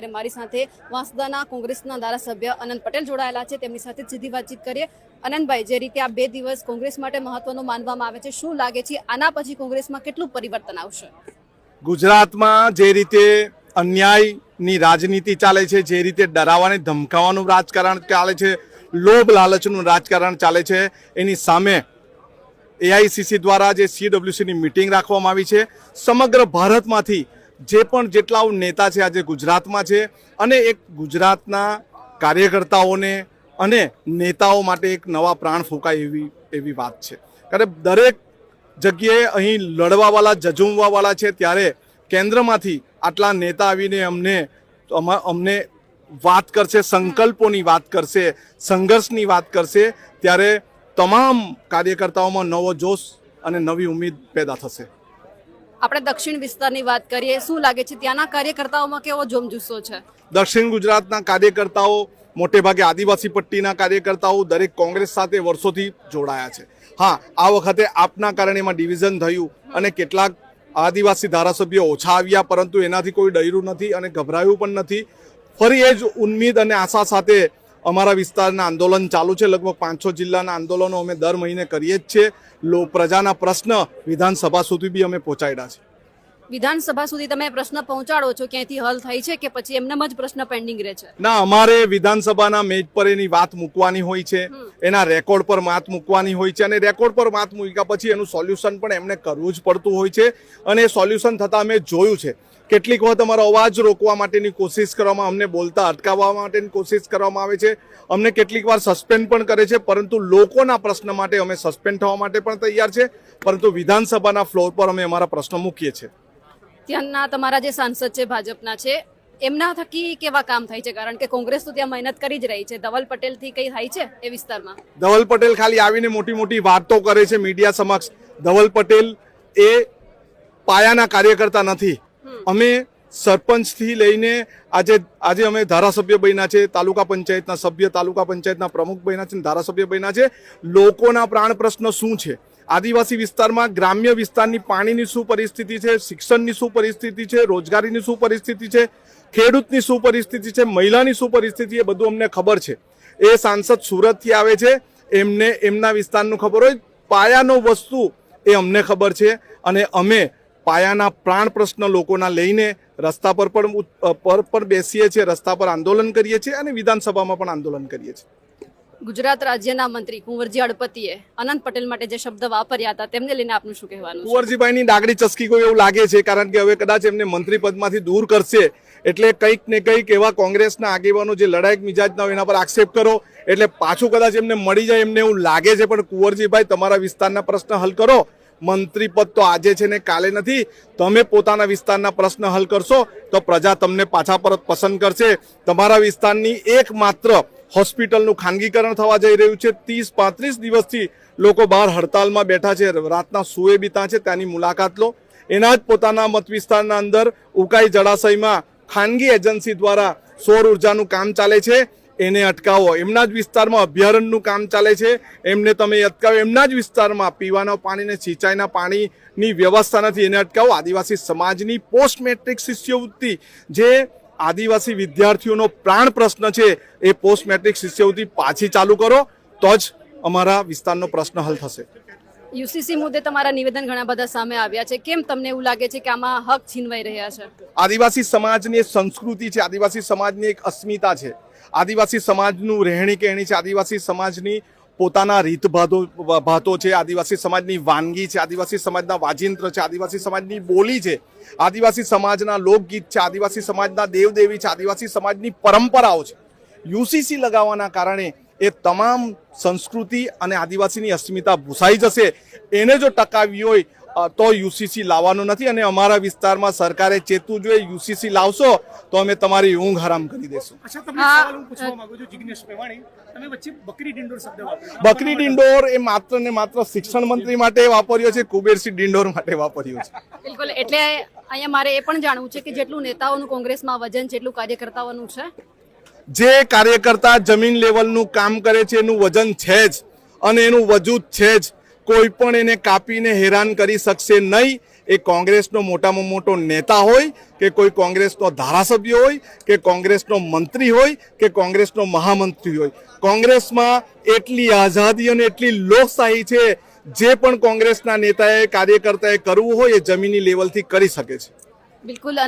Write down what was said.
ત્યારે મારી સાથે વાંસદાના કોંગ્રેસના ધારાસભ્ય અનંત પટેલ જોડાયેલા છે. તેમની સાથે સીધી વાતચીત કરીએ. અનંતભાઈ, જે રીતે આ બે દિવસ કોંગ્રેસ માટે મહત્વનો માનવામાં આવે છે, શું લાગે છે? આના પછી કોંગ્રેસમાં કેટલું પરિવર્તન આવશે? ગુજરાતમાં જે રીતે અન્યાયની રાજનીતિ ચાલે છે, જે રીતે ડરાવાને ધમકાવાનું રાજકારણ ચાલે છે, લોભ લાલચનું રાજકારણ ચાલે છે, એની સામે એઆઈસીસી દ્વારા જે સીડબ્લ્યુસીની મિટિંગ રાખવામાં આવી છે. સમગ્ર ભારતમાંથી જે પણ જેટલા નેતા છે આજે ગુજરાતમાં છે અને એક ગુજરાતના કાર્યકર્તાઓને અને નેતાઓ માટે એક નવા પ્રાણ ફૂંકાય એવી એવી વાત છે. કારણ દરેક જગ્યાએ અહીં લડવાવાળા જજુમવાવાળા છે ત્યારે કેન્દ્રમાંથી આટલા નેતા આવીને અમને, અમા- અમને વાત કરશે, સંકલ્પોની વાત કરશે, સંઘર્ષની વાત કરશે, ત્યારે તમામ કાર્યકર્તાઓમાં નવો જોશ અને નવી ઉમેદ પેદા થશે. આપણે દક્ષિણ વિસ્તારની વાત કરીએ, શું લાગે છે ત્યાંના કાર્યકર્તાઓમાં કેવો જોમજુસ્સો છે? દક્ષિણ ગુજરાતના કાર્યકર્તાઓ મોટે ભાગે આદિવાસી પટ્ટીના કાર્યકર્તાઓ દરેક કોંગ્રેસ સાથે વર્ષોથી જોડાયા છે. હા, આ વખતે આપના કારણે એમાં ડિવિઝન થયું અને કેટલાક આદિવાસી ધારાસભ્યો ઓછા આવ્યા, પરંતુ એનાથી કોઈ ડર્યું નથી અને ગભરાયું પણ નથી. ફરી એ જ ઉન્મીદ અને આશા સાથે અમારા વિસ્તારના આંદોલન ચાલુ છે. લગભગ પાંચસો જિલ્લાના આંદોલનો અમે દર મહિને કરીએ જ છીએ. લો પ્રજાના પ્રશ્ન વિધાનસભા સુધી બી અમે પહોંચાડ્યા છે. વિધાનસભા સુધી તમે પ્રશ્ન પહોંચાડો છો ક્યાંથી હલ થઈ છે કે પછી એમનેમ જ પ્રશ્ન પેન્ડિંગ રહે છે? ના અમારે વિધાનસભાના મેજ પર એની વાત મૂકવાની હોય છે. એના રેકોર્ડ પર વાત મૂકવાની હોય છે અને રેકોર્ડ પર વાત મૂક્યા પછી એનું સોલ્યુશન પણ એમને કરવું જ પડતું હોય છે. અને એ સોલ્યુશન થતાં અમે જોયું છે. કેટલીક વખત અમારો અવાજ રોકવા માટેની કોશિશ કરવામાં અમને બોલતા અટકાવવા માટેની કોશિશ કરવામાં આવે છે. અમને કેટલીક વાર સસ્પેન્ડ પણ કરે છે પરંતુ લોકોના પ્રશ્ન માટે અમે સસ્પેન્ડ થવા માટે પણ તૈયાર છે પરંતુ વિધાનસભાના ફ્લોર પર અમે અમારા પ્રશ્નો મૂકીએ છીએ. ત્યાંના તમારા જે સાંસદ છે ભાજપના છે એમના થકી કેવા કામ થાય છે? કારણ કે કોંગ્રેસ તો ત્યાં મહેનત કરી જ રહી છે. ધવલ પટેલથી કઈ થાય છે એ વિસ્તારમાં? ધવલ પટેલ ખાલી આવીને મોટી મોટી વાતો કરે છે મીડિયા સમક્ષ. ધવલ પટેલ એ પાયાના કાર્યકર્તા નથી. અમે સરપંચથી લઈને આજે આજે અમે ધારાસભ્ય બન્યા છે, તાલુકા પંચાયતના સભ્ય, તાલુકા પંચાયતના પ્રમુખ બન્યા છે, ધારાસભ્ય બન્યા છે. લોકોના પ્રાણ પ્રશ્ન શું છે? આદિવાસી વિસ્તારમાં ગ્રામ્ય વિસ્તારની પાણીની શું પરિસ્થિતિ છે? શિક્ષણની શું પરિસ્થિતિ છે? રોજગારીની શું પરિસ્થિતિ છે? ખેડૂતની શું પરિસ્થિતિ છે? મહિલાની શું પરિસ્થિતિ એ બધું અમને ખબર છે. એ સાંસદ સુરતથી આવે છે. એમને, એમના વિસ્તારનું ખબર હોય. પાયાનો વસ્તુ એ અમને ખબર છે. અને અમે પાયાના પ્રાણ પ્રશ્ન લોકોના લઈને રસ્તા પર પણ પર પર બેસીએ છીએ રસ્તા પર આંદોલન કરીએ છીએ અને વિધાનસભામાં પણ આંદોલન કરીએ છીએ. ગુજરાત રાજ્યના મંત્રી કુંવરજી હળપતિએ અનંત પટેલ માટે જે શબ્દ વાપર્યા હતા તેમને લઈને આપનું શું કહેવાનું? કુંવરજીભાઈની ડાગડી ચસકી કોઈ એવું લાગે છે? કારણ કે હવે કદાચ એમને મંત્રી પદમાંથી દૂર કરશે. એટલે કંઈક ને કંઈક એવા કોંગ્રેસના આગેવાનો જે લડાયક મિજાજના હોય એના પર આક્ષેપ કરો. એટલે પાછું કદાચ એમને મળી જાય એમને એવું લાગે છે પણ કુંવરજીભાઈ તમારા વિસ્તારના પ્રશ્ન હલ કરો. મંત્રી પદ તો આજે છે ને કાલે નથી. તમે પોતાના વિસ્તારના પ્રશ્ન હલ કરશો તો પ્રજા તમને પાછા પરત પસંદ કરશે. તમારા વિસ્તારની એકમાત્ર હોસ્પિટલનું ખાનગીકરણ થવા જઈ રહ્યું છે. ત્રીસ પાંત્રીસ દિવસથી લોકો બહાર હડતાલમાં બેઠા છે. રાતના સુએ બીતા છે. ત્યાંની મુલાકાત લો. એના જ પોતાના મત વિસ્તારના અંદર ઉકાઈ જળાશયમાં ખાનગી એજન્સી દ્વારા સૌર ઉર્જાનું કામ ચાલે છે. એને અટકાવો. એમના જ વિસ્તારમાં અભયારણ્યનું કામ ચાલે છે. એમને તમે અટકાવો. એમના જ વિસ્તારમાં પીવાના પાણીને સિંચાઈના પાણીની વ્યવસ્થા નથી. એને અટકાવો. આદિવાસી સમાજની પોસ્ટ મેટ્રિક શિષ્યવૃત્તિ. જે આદિવાસી વિદ્યાર્થીઓનો પ્રાણ પ્રશ્ન છે, એ પોસ્ટ મેટ્રિક શિષ્યવૃત્તિ પાછી ચાલુ કરો. તો જ અમારા વિસ્તારનો પ્રશ્ન હલ થશે. યુસીસી મુદ્દે તમારા નિવેદન ઘણા બધા સામે આવ્યા છે. કેમ તમને એવું લાગે છે કે આમાં હક છીનવાઈ રહ્યા છે? આદિવાસી સમાજની સંસ્કૃતિ છે, આદિવાસી સમાજની એક અસ્મિતા છે. આદિવાસી સમાજનું રહેણી કહેણી છે, આદિવાસી સમાજની પોતાના રીતભાતો, ભાતો છે, આદિવાસી સમાજની વાનગી છે, આદિવાસી સમાજના વાજિંત્ર છે, આદિવાસી સમાજની બોલી છે. આદિવાસી સમાજના લોકગીત છે, આદિવાસી સમાજના દેવદેવી છે, આદિવાસી સમાજની પરંપરાઓ છે. યુસીસી લગાવવાના કારણે એ તમામ સંસ્કૃતિ અને આદિવાસીની અસ્મિતા ભૂસાઈ જશે. એને જો ટકાવી હોય તો યુસીસી લાવવાનું નથી અને અમારા વિસ્તારમાં સરકારે ચેતવું જોઈએ યુસીસી લાવશો તો અમે તમારી ઊંઘ હરામ કરી દેશું. અચ્છા તમને હા. સવાલ હું પૂછવા માંગુ છું જિગ્નેશ મેવાણી. તમે વચ્ચે બકરી ડિંડોર શબ્દ વાપર્યો. બકરી ડિંડોર એ માત્ર ને માત્ર શિક્ષણ મંત્રી માટે વાપર્યો છે કુબેરસિંહ ડિંડોર માટે વાપર્યો છે. બિલકુલ એટલે અહીંયા મારે એ પણ જાણવું છે કે જેટલું નેતાઓનું કોંગ્રેસમાં વજન છે એટલું કાર્યકર્તાઓનું છે? જે કાર્યકર્તા જમીન લેવલનું કામ કરે છે, એનું વજન છે જ અને એનું વજૂદ છે જ. કોઈ પણ એને કાપીને હેરાન કરી શકશે નહીં. એ કોંગ્રેસનો મોટામાં મોટો નેતા હોય કે કોઈ કોંગ્રેસનો ધારાસભ્ય હોય કે કોંગ્રેસનો મંત્રી હોય કે કોંગ્રેસનો મહામંત્રી હોય. કોંગ્રેસમાં એટલી આઝાદી અને એટલી લોકશાહી છે, જે પણ કોંગ્રેસના નેતાએ, કાર્યકર્તાએ કરવું હોય એ જમીની લેવલથી કરી શકે છે. બિલકુલ